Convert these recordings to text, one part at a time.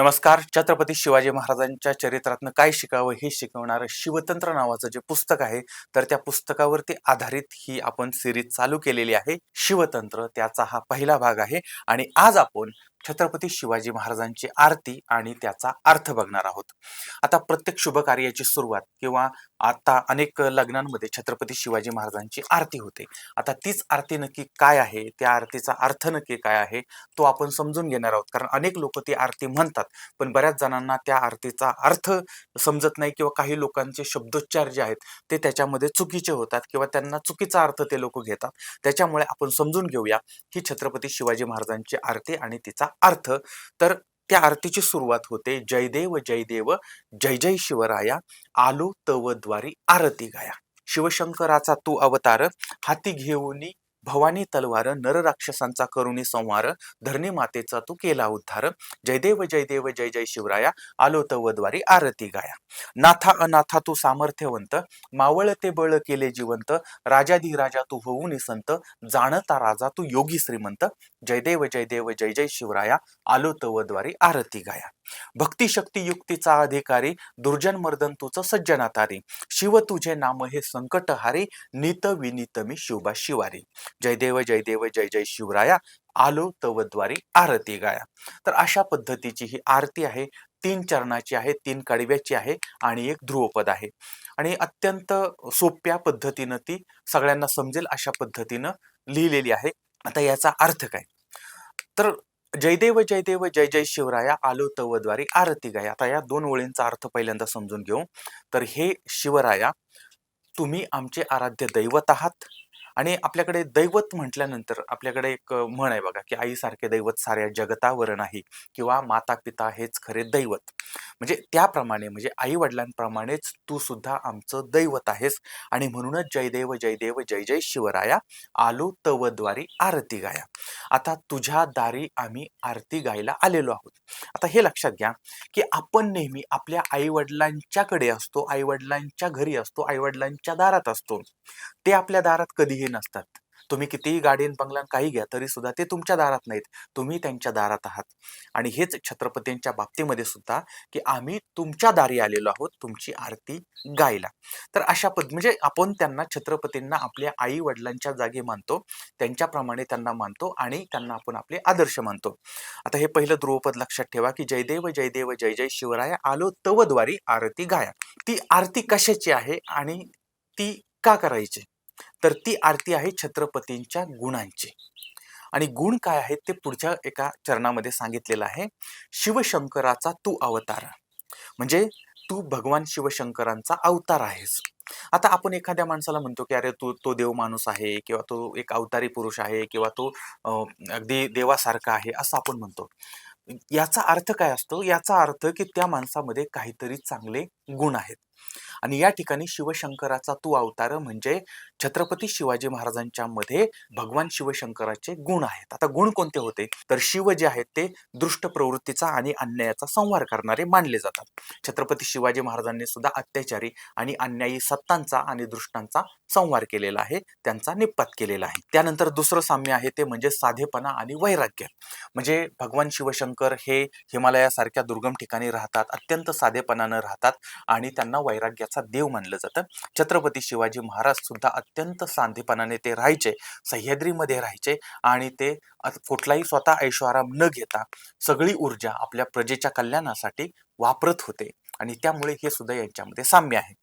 नमस्कार छत्रपती शिवाजी महाराजांच्या चरित्रातनं काय शिकावं हे शिकवणारं शिवतंत्र नावाचं जे पुस्तक आहे तर त्या पुस्तकावरती आधारित ही आपण सिरीज चालू केलेली आहे शिवतंत्र त्याचा हा पहिला भाग आहे. आणि आज आपण छत्रपती शिवाजी महाराजांची आरती आणि त्याचा अर्थ बघणार आहोत. आता प्रत्येक शुभ कार्याची सुरुवात किंवा आता अनेक लग्नांमध्ये छत्रपती शिवाजी महाराजांची आरती होते. आता तीच आरती नक्की काय आहे? त्या आरतीचा अर्थ नक्की काय आहे? तो आपण समजून घेणार आहोत. कारण अनेक लोक ती आरती म्हणतात पण बऱ्याच जणांना त्या आरतीचा अर्थ समजत नाही किंवा काही लोकांचे शब्दोच्चार जे आहेत ते त्याच्यामध्ये चुकीचे होतात किंवा त्यांना चुकीचा अर्थ ते लोक घेतात. त्याच्यामुळे आपण समजून घेऊया ही छत्रपती शिवाजी महाराजांची आरती आणि तिचा अर्थ तर त्या आरतीची सुरुवात होते. जयदेव जयदेव जय जय शिवराया आलो तव द्वारी आरती गाया. शिवशंकराचा तू अवतार हाती घेऊनी भवानी तलवार नर राक्षसांचा करुणी संहार धरणी मातेचा तू केला उद्धार. जयदेव जयदेव जय जय शिवराया आलो तवद्वारी आरती गाया. नाथा अनाथा तू सामर्थ्यवंत मावळ ते बळ केले जिवंत राजाधिराजा तू होऊन संत जाणता राजा तू योगी श्रीमंत. जयदेव जयदेव जय जय शिवराया आलो तवद्वारी आरती गाया. भक्तिशक्ती युक्तीचा अधिकारी दुर्जन मर्दन तुझं सज्जनातारी. शिव तुझे नाम हे संकट हारी नित विनित मी शिवबा शिवारी. जय देव जय देव जय जय शिवराया आलो तवद्वारी आरती गाया. तर अशा पद्धतीची ही आरती आहे. तीन चरणाची आहे तीन कडव्याची आहे आणि एक ध्रुवपद आहे. आणि अत्यंत सोप्या पद्धतीनं ती सगळ्यांना समजेल अशा पद्धतीनं लिहिलेली आहे. आता याचा अर्थ काय? तर जयदेव जयदेव जय जय शिवराया आलो तवद्वारी आरती गाय. आता या दोन ओळींचा अर्थ पहिल्यांदा समजून घेऊ. तर हे शिवराया तुम्ही आमचे आराध्य दैवत आहात. आणि आपल्याकडे दैवत म्हटल्यानंतर आपल्याकडे एक म्हण आहे बघा की आईसारखे दैवत साऱ्या जगतावर नाही किंवा माता पिता हेच खरे दैवत. म्हणजे त्याप्रमाणे म्हणजे आई वडिलांप्रमाणेच तू सुद्धा आमचं दैवत आहेस. आणि म्हणूनच जयदेव जयदेव जय जय शिवराया आलो तवद्वारी आरती गाया. आता तुझ्या दारी आम्ही आरती गायला आलेलो आहोत. आता हे लक्षात घ्या की आपण नेहमी आपल्या आईवडिलांच्याकडे असतो आईवडिलांच्या घरी असतो आईवडिलांच्या दारात असतो. ते आपल्या दारात कधीही नसतात. तुम्ही कितीही गाडीन बंगला काही घ्या तरी सुद्धा ते तुमच्या दारात नाहीत. तुम्ही त्यांच्या दारात आहात. आणि हेच छत्रपतींच्या बाबतीमध्ये सुद्धा की आम्ही तुमच्या दारी आलेलो आहोत तुमची आरती गायला. तर अशा पद म्हणजे आपण त्यांना छत्रपतींना आपल्या आई वडिलांच्या जागी मानतो त्यांच्याप्रमाणे त्यांना मानतो आणि त्यांना आपण आपले आदर्श मानतो. आता हे पहिलं ध्रुवपद लक्षात ठेवा की जयदेव जयदेव जय जय शिवराय आलो तवद्वारी आरती गाया. ती आरती कशाची आहे आणि ती का करायची? तर ती आरती आहे छत्रपतींच्या गुणांची. आणि गुण काय आहेत ते पुढच्या एका चरणामध्ये सांगितलेलं आहे. शिवशंकराचा तू अवतार. म्हणजे तू भगवान शिवशंकरांचा अवतार आहेस. आता आपण एखाद्या माणसाला म्हणतो की अरे तू तो देव माणूस आहे किंवा तो एक अवतारी पुरुष आहे किंवा तो अगदी देवासारखा आहे असं आपण म्हणतो. याचा अर्थ काय असतो? याचा अर्थ की त्या माणसामध्ये काहीतरी चांगले गुण आहेत. आणि या ठिकाणी शिवशंकराचा तू अवतार म्हणजे छत्रपती शिवाजी महाराजांच्या मध्ये भगवान शिवशंकराचे गुण आहेत. आता गुण कोणते होते? तर शिव जे आहेत ते दृष्ट प्रवृत्तीचा आणि अन्यायाचा संहार करणारे मानले जातात. छत्रपती शिवाजी महाराजांनी सुद्धा अत्याचारी आणि अन्यायी सत्तांचा आणि दृष्टांचा संहार केलेला आहे. त्यांचा निपात केलेला आहे. त्यानंतर दुसरं साम्य आहे ते म्हणजे साधेपणा आणि वैराग्य. म्हणजे भगवान शिवशंकर हे हिमालयासारख्या दुर्गम ठिकाणी राहतात अत्यंत साधेपणानं राहतात आणि त्यांना वैराग्याचा देव मानलं जातं. छत्रपती शिवाजी महाराज सुद्धा अत्यंत सांधेपणाने ते राहायचे सह्याद्रीमध्ये राहायचे आणि ते कुठलाही स्वतः ऐश्वाराम न घेता सगळी ऊर्जा आपल्या प्रजेच्या कल्याणासाठी वापरत होते आणि त्यामुळे हे सुद्धा यांच्यामध्ये साम्य आहे.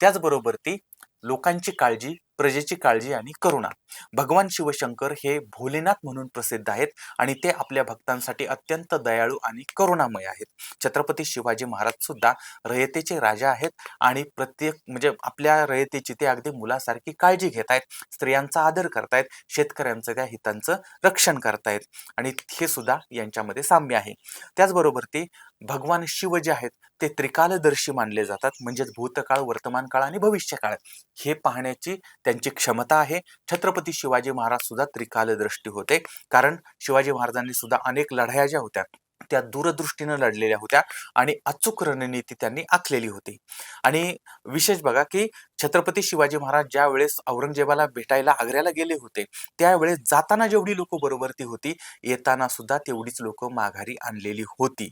त्याचबरोबर ती लोकांची काळजी प्रजेची काळजी आणि करुणा. भगवान शिवशंकर हे भोलेनाथ म्हणून प्रसिद्ध आहेत आणि ते आपल्या भक्तांसाठी अत्यंत दयाळू आणि करुणामय आहेत. छत्रपती शिवाजी महाराज सुद्धा रयतेचे राजा आहेत आणि प्रत्येक म्हणजे आपल्या रयतेची ते अगदी मुलासारखी काळजी घेत आहेत स्त्रियांचा आदर करतायत शेतकऱ्यांचं त्या हितांचं रक्षण करतायत आणि हे सुद्धा यांच्यामध्ये साम्य आहे. त्याचबरोबर ते भगवान शिव जे आहेत ते त्रिकालदर्शी मानले जातात म्हणजेच भूतकाळ वर्तमान काळ आणि भविष्यकाळ. हे पाहण्याची त्यांची क्षमता आहे. छत्रपती शिवाजी महाराज सुद्धा त्रिकालदृष्टी होते. कारण शिवाजी महाराजांनी सुद्धा अनेक लढाया ज्या होत्या त्या दूरदृष्टीनं लढलेल्या होत्या आणि अचूक रणनीती त्यांनी आखलेली होती. आणि विशेष बघा की छत्रपती शिवाजी महाराज ज्या वेळेस औरंगजेबाला भेटायला आग्र्याला गेले होते त्यावेळेस जाताना जेवढी लोक बरोबरती होती येताना सुद्धा तेवढीच लोक माघारी आणलेली होती.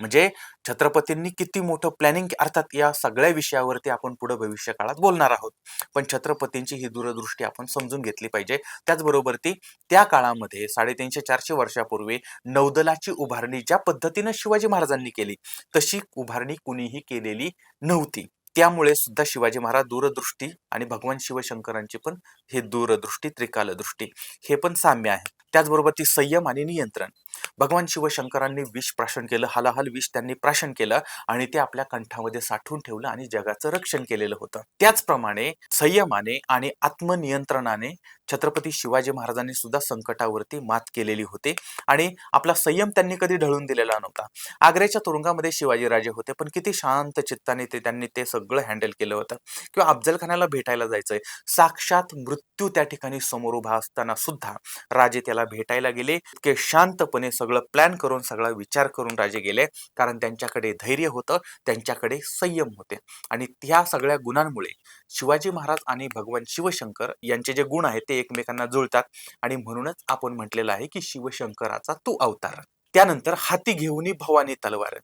म्हणजे छत्रपतींनी किती मोठं प्लॅनिंग अर्थात या सगळ्या विषयावरती आपण पुढे भविष्य काळात बोलणार आहोत. पण छत्रपतींची ही दूरदृष्टी आपण समजून घेतली पाहिजे. त्याचबरोबर ती त्या काळामध्ये साडेतीनशे चारशे वर्षापूर्वी नौदलाची उभारणी ज्या पद्धतीनं शिवाजी महाराजांनी केली तशी उभारणी कुणीही केलेली नव्हती. त्यामुळे सुद्धा शिवाजी महाराज दूरदृष्टी आणि भगवान शिवशंकरांची पण हे दूरदृष्टी त्रिकालदृष्टी हे पण साम्य आहे. त्याचबरोबर ती संयम आणि नियंत्रण. भगवान शिवशंकरांनी विष प्राशन केलं हलाहल विष त्यांनी प्राशन केलं आणि ते आपल्या कंठामध्ये साठवून ठेवलं आणि जगाचं रक्षण केलेलं होतं. त्याचप्रमाणे संयमाने आणि आत्मनियंत्रणाने छत्रपती शिवाजी महाराजांनी सुद्धा संकटावरती मात केलेली होती आणि आपला संयम त्यांनी कधी ढळून दिलेला नव्हता. आग्र्याच्या तुरुंगामध्ये शिवाजीराजे होते पण किती शांत चित्ताने ते त्यांनी ते सगळं हँडल केलं होतं. किंवा अफजल खानाला भेटायला जायचंय. साक्षात मृत्यू त्या ठिकाणी समोर उभा असताना सुद्धा राजे त्याला भेटायला गेले की शांतपणे सगळं प्लॅन करून सगळा विचार करून राजे गेले. कारण त्यांच्याकडे धैर्य होतं त्यांच्याकडे संयम होते. आणि त्या सगळ्या गुणांमुळे शिवाजी महाराज आणि भगवान शिवशंकर यांचे जे गुण आहेत ते एकमेकांना जुळतात. आणि म्हणूनच आपण म्हटलेलं आहे की शिवशंकराचा तू अवतार. त्यानंतर हाती घेऊन भवानी तलवार.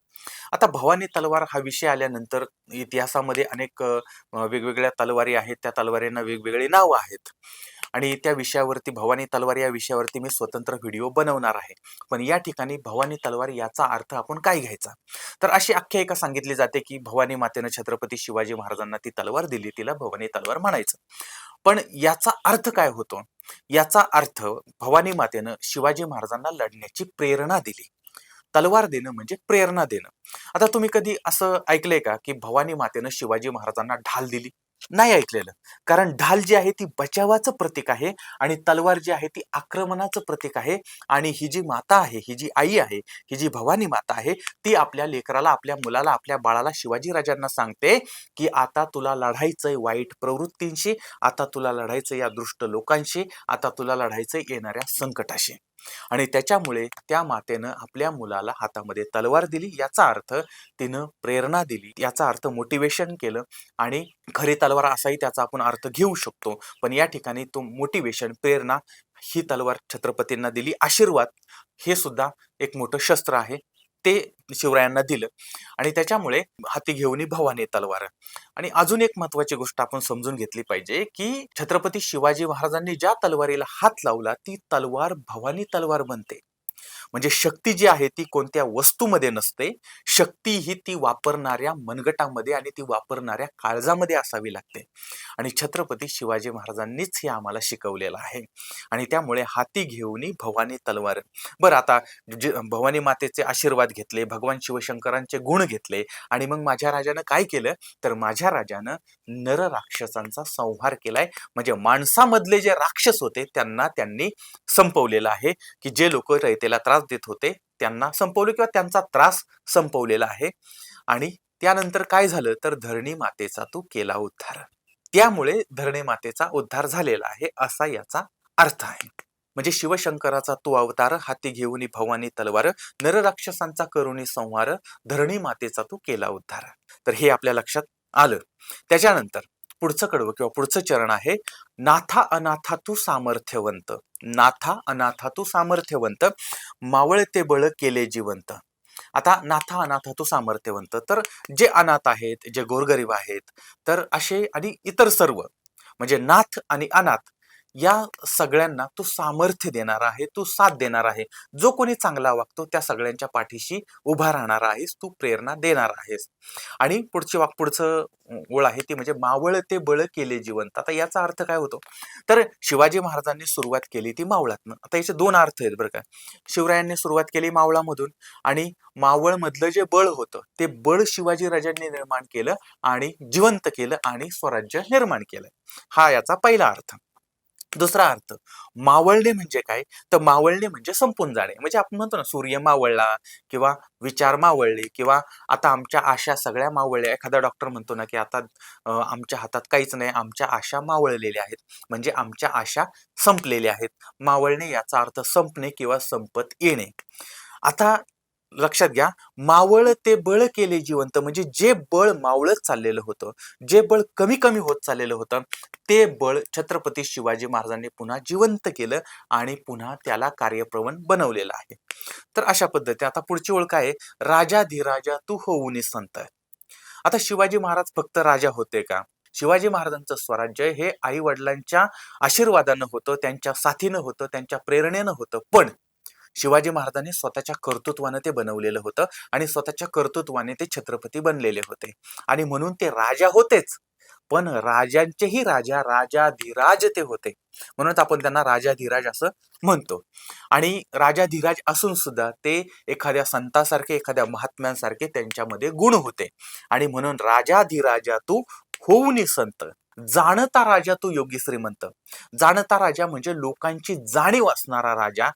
आता भवानी तलवार हा विषय आल्यानंतर इतिहासामध्ये अनेक वेगवेगळ्या तलवारी आहेत. त्या तलवारींना वेगवेगळे नाव आहेत. आणि त्या विषयावरती भवानी तलवार या विषयावरती मी स्वतंत्र व्हिडिओ बनवणार आहे. पण या ठिकाणी भवानी तलवार याचा अर्थ आपण काय घ्यायचा? तर अशी आख्यायिका सांगितली जाते की भवानी मातेनं छत्रपती शिवाजी महाराजांना ती तलवार दिली तिला भवानी तलवार म्हणायचं. पण याचा अर्थ काय होतो? याचा अर्थ भवानी मातेनं शिवाजी महाराजांना लढण्याची प्रेरणा दिली. तलवार देणं म्हणजे प्रेरणा देणं. आता तुम्ही कधी असं ऐकलंय का की भवानी मातेनं शिवाजी महाराजांना ढाल दिली? नाही ऐकलेलं. कारण ढाल जी आहे ती बचावाचं प्रतीक आहे आणि तलवार जी आहे ती आक्रमणाचं प्रतीक आहे आणि ही जी माता आहे ही जी आई आहे ही जी भवानी माता आहे ती आपल्या लेकराला आपल्या मुलाला आपल्या बाळाला शिवाजी राजांना सांगते की आता तुला लढायचंय वाईट प्रवृत्तींशी आता तुला लढायचं या दृष्ट लोकांशी आता तुला लढायचंय येणाऱ्या संकटाशी. आणि त्याच्यामुळे त्या मातेनं आपल्या मुलाला हातामध्ये तलवार दिली याचा अर्थ तिनं प्रेरणा दिली याचा अर्थ मोटिवेशन केलं आणि खरी तलवार असाही त्याचा आपण अर्थ घेऊ शकतो. पण या ठिकाणी तो मोटिवेशन प्रेरणा ही तलवार छत्रपतींना दिली. आशीर्वाद हे सुद्धा एक मोठं शस्त्र आहे. ते शिवरायांना दिलं. आणि त्याच्यामुळे हाती घेऊन भवानी तलवार. आणि अजून एक महत्वाची गोष्ट आपण समजून घेतली पाहिजे की छत्रपती शिवाजी महाराजांनी ज्या तलवारीला हात लावला ती तलवार भवानी तलवार बनते. म्हणजे शक्ती जी आहे ती कोणत्या वस्तूमध्ये नसते शक्ती ही ती वापरणाऱ्या मनगटामध्ये आणि ती वापरणाऱ्या काळजामध्ये असावी लागते. आणि छत्रपती शिवाजी महाराजांनीच हे आम्हाला शिकवलेलं आहे. आणि त्यामुळे हाती घेऊन भवानी तलवार. बरं आता भवानी मातेचे आशीर्वाद घेतले भगवान शिवशंकरांचे गुण घेतले आणि मग माझ्या राजानं काय केलं? तर माझ्या राजानं नर राक्षसांचा संहार केलाय. म्हणजे माणसामधले जे राक्षस होते त्यांना त्यांनी संपवलेलं आहे की जे लोक रयतेला त्रास देत होते त्यांना संपवले किंवा त्यांचा त्रास संपवलेला आहे. आणि त्यानंतर काय झालं? तर धरणी मातेचा तू केला उद्धार. त्यामुळे धरणी मातेचा उद्धार झालेला आहे असा याचा अर्थ आहे. म्हणजे शिवशंकराचा तो अवतार हाती घेऊन भवानी तलवार नरराक्षसांचा करुणी संहार धरणी मातेचा तू केला उद्धार. तर हे आपल्या लक्षात आलं. त्याच्यानंतर पुढचं कडवं किंवा पुढचं चरण आहे नाथा अनाथा तू सामर्थ्यवंत. नाथा अनाथा तू सामर्थ्यवंत. मावळते बळ केले जिवंत. आता नाथा अनाथा तू सामर्थ्यवंत. तर जे अनाथ आहेत जे गोरगरीब आहेत तर असे आणि इतर सर्व म्हणजे नाथ आणि अनाथ या सगळ्यांना तू सामर्थ्य देणार आहे तो साथ देणार आहे. जो कोणी चांगला वागतो त्या सगळ्यांच्या पाठीशी उभा राहणार आहेस तू प्रेरणा देणार आहेस. आणि पुढची वाक पुढचं ओळ आहे ती म्हणजे मावळ ते बळ केले जिवंत. आता याचा अर्थ काय होतो? तर शिवाजी महाराजांनी सुरुवात केली ती मावळातनं. आता याचे दोन अर्थ आहेत बरं का. शिवरायांनी सुरुवात केली मावळामधून आणि मावळ मधलं जे बळ होतं ते बळ शिवाजी राजांनी निर्माण केलं आणि जिवंत केलं आणि स्वराज्य निर्माण केलं. हा याचा पहिला अर्थ. दुसरा अर्थ मावळणे म्हणजे काय? तर मावळणे म्हणजे संपून जाणे. म्हणजे आपण म्हणतो ना सूर्य मावळला किंवा विचार मावळले किंवा आता आमच्या आशा सगळ्या मावळल्या. एखादा डॉक्टर म्हणतो ना की आता आमच्या हातात काहीच नाही आमच्या आशा मावळलेल्या आहेत. म्हणजे आमच्या आशा संपलेल्या आहेत. मावळणे याचा अर्थ संपणे किंवा संपत येणे. आता लक्षात घ्या मावळ ते बळ केले जिवंत. म्हणजे जे बळ मावळत चाललेलं होतं जे बळ कमी कमी होत चाललेलं होतं ते बळ छत्रपती शिवाजी महाराजांनी पुन्हा जिवंत केलं आणि पुन्हा त्याला कार्यप्रवण बनवलेलं आहे. तर अशा पद्धती आता पुढची ओळख आहे राजा धीराजा तू होऊन संत. आता शिवाजी महाराज फक्त राजा होते का? शिवाजी महाराजांचं स्वराज्य हे आई वडिलांच्या आशीर्वादानं होतं त्यांच्या साथीनं होतं त्यांच्या प्रेरणेनं होतं. पण शिवाजी महाराजांनी स्वतःच्या कर्तृत्वानं ते बनवलेलं होतं आणि स्वतःच्या कर्तृत्वाने ते छत्रपती बनलेले होते. आणि म्हणून ते राजा होतेच. पण राजांचेही राजा राजाधिराज ते होते. म्हणून आपण त्यांना राजाधिराज असं म्हणतो. आणि राजाधिराज असून सुद्धा ते एखाद्या संतासारखे एखाद्या महात्म्यांसारखे त्यांच्यामध्ये गुण होते. आणि म्हणून राजाधिराजा तू होऊनी संत. जाणता राजा तू योगी श्रीमंत. जाणता राजा म्हणजे लोकांची जाणीव असणारा राजा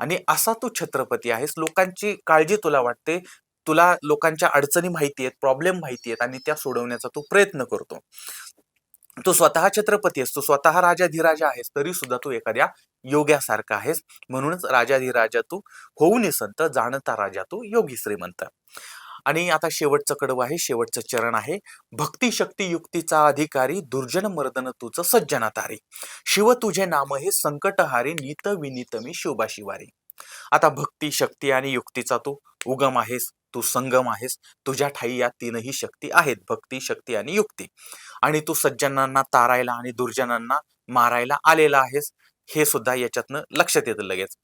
आणि असा तू छत्रपती आहेस. लोकांची काळजी तुला वाटते. तुला लोकांच्या अडचणी माहिती आहेत प्रॉब्लेम माहिती आहेत आणि त्या सोडवण्याचा तू प्रयत्न करतो. तू स्वतः छत्रपती आहेस. तू स्वतः राजाधिराजा आहेस. तरी सुद्धा तू एखाद्या योग्यासारखा आहेस. म्हणूनच राजाधिराजा तू होऊन संत जाणता राजा तू योगी श्रीमंत. आणि आता शेवटचं कडव आहे शेवटचं चरण आहे. भक्ती शक्ती युक्तीचा अधिकारी दुर्जन मर्दन तुझं सज्जना तारी शिव तुझे नाम हे संकटहारी नीत विनीत मी शोभा शिवारी आता भक्ती शक्ती आणि युक्तीचा तू उगम आहेस तू संगम आहेस तुझ्या ठाई या तीनही शक्ती आहेत भक्ती शक्ती आणि युक्ती. आणि तू सज्जनांना तारायला आणि दुर्जनांना मारायला आलेला आहेस हे सुद्धा याच्यातनं लक्षात येतं लगेच.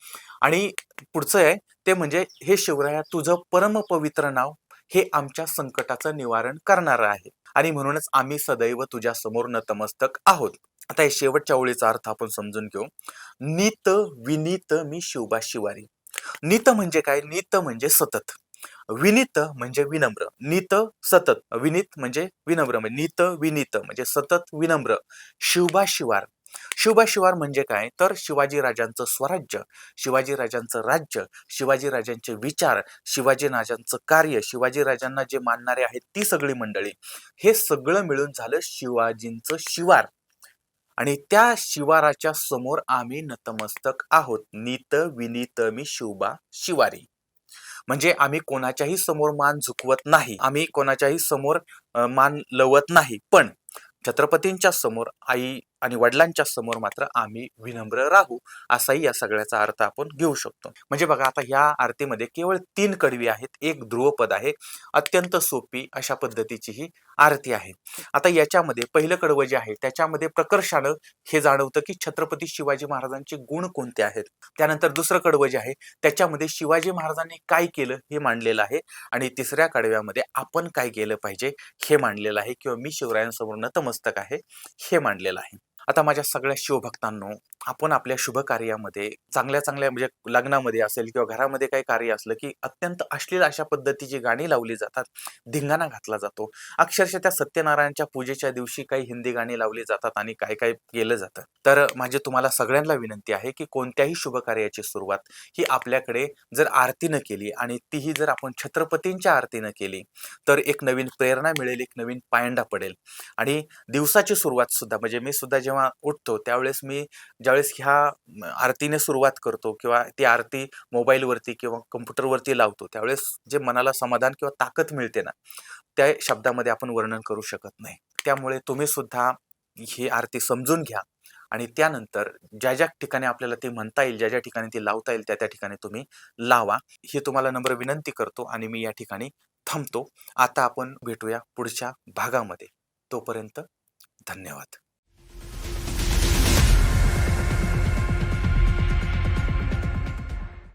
आणि पुढचं आहे ते म्हणजे हे शिवराया तुझं परम पवित्र नाव हे आमच्या संकटाचं निवारण करणारं आहे. आणि म्हणूनच आम्ही सदैव तुझ्या समोर नतमस्तक आहोत. आता हे शेवटच्या ओळीचा अर्थ आपण समजून घेऊ. नित विनीत मी शिवबा शिवारी. नित म्हणजे काय? नित म्हणजे सतत. विनीत म्हणजे विनम्र. नित सतत. विनीत म्हणजे विनम्र. म्हणजे नित विनीत म्हणजे सतत विनम्र. शिवबा शिवार. शिवबा शिवार म्हणजे काय? तर शिवाजी राजांचं स्वराज्य शिवाजी राजांचं राज्य शिवाजी राजांचे विचार शिवाजी राजांचं कार्य शिवाजी राजांना जे मानणारे आहेत ती सगळी मंडळी. हे सगळं मिळून झालं शिवाजींचं शिवार. आणि त्या शिवाराच्या समोर आम्ही नतमस्तक आहोत. नीत विनीत मी शिवबा शिवारी. म्हणजे आम्ही कोणाच्याही समोर मान झुकवत नाही. आम्ही कोणाच्याही समोर मान लवत नाही. पण छत्रपतींच्या समोर आई आणि वडिलांच्या समोर मात्र आम्ही विनम्र राहू असाही या सगळ्याचा अर्थ आपण घेऊ शकतो. म्हणजे बघा आता या आरतीमध्ये केवळ तीन कडवी आहेत. एक ध्रुवपद आहे. अत्यंत सोपी अशा पद्धतीची ही आरती आहे. आता याच्यामध्ये पहिलं कडवं जे आहे त्याच्यामध्ये प्रकर्षानं हे जाणवतं की छत्रपती शिवाजी महाराजांचे गुण कोणते आहेत? त्यानंतर दुसरं कडवं जे आहे त्याच्यामध्ये शिवाजी महाराजांनी काय केलं हे मांडलेलं आहे आणि तिसऱ्या कडव्यामध्ये आपण काय केलं पाहिजे हे मांडलेलं आहे किंवा मी शिवरायांसमोर नतमस्तक आहे हे मांडलेलं आहे. आता माझ्या सगळ्या शिवभक्तांनो आपण आपल्या शुभ कार्यामध्ये चांगल्या चांगल्या म्हणजे लग्नामध्ये असेल किंवा घरामध्ये काही कार्य असलं की अत्यंत अश्लील अशा पद्धतीची गाणी लावली जातात धिंगाणा घातला जातो. अक्षरशः त्या सत्यनारायणच्या पूजेच्या दिवशी काही हिंदी गाणी लावली जातात आणि काय काय केलं जातं. तर माझी तुम्हाला सगळ्यांना विनंती आहे की कोणत्याही शुभ कार्याची सुरुवात ही आपल्याकडे जर आरतीनं केली आणि तीही जर आपण छत्रपतींच्या आरतीनं केली तर एक नवीन प्रेरणा मिळेल एक नवीन पायंडा पडेल. आणि दिवसाची सुरुवात सुद्धा म्हणजे मी सुद्धा जे जेव्हा उठतो त्यावेळेस मी ज्यावेळेस ह्या आरतीने सुरुवात करतो किंवा ती आरती मोबाईलवरती किंवा कम्प्युटरवरती लावतो त्यावेळेस जे मनाला समाधान किंवा ताकद मिळते ना त्या शब्दामध्ये आपण वर्णन करू शकत नाही. त्यामुळे तुम्ही सुद्धा ही आरती समजून घ्या आणि त्यानंतर ज्या ज्या ठिकाणी आपल्याला ते म्हणता येईल ज्या ज्या ठिकाणी ती लावता येईल त्या त्या ठिकाणी तुम्ही लावा. ही तुम्हाला नम्र विनंती करतो आणि मी या ठिकाणी थांबतो. आता आपण भेटूया पुढच्या भागामध्ये. तोपर्यंत धन्यवाद.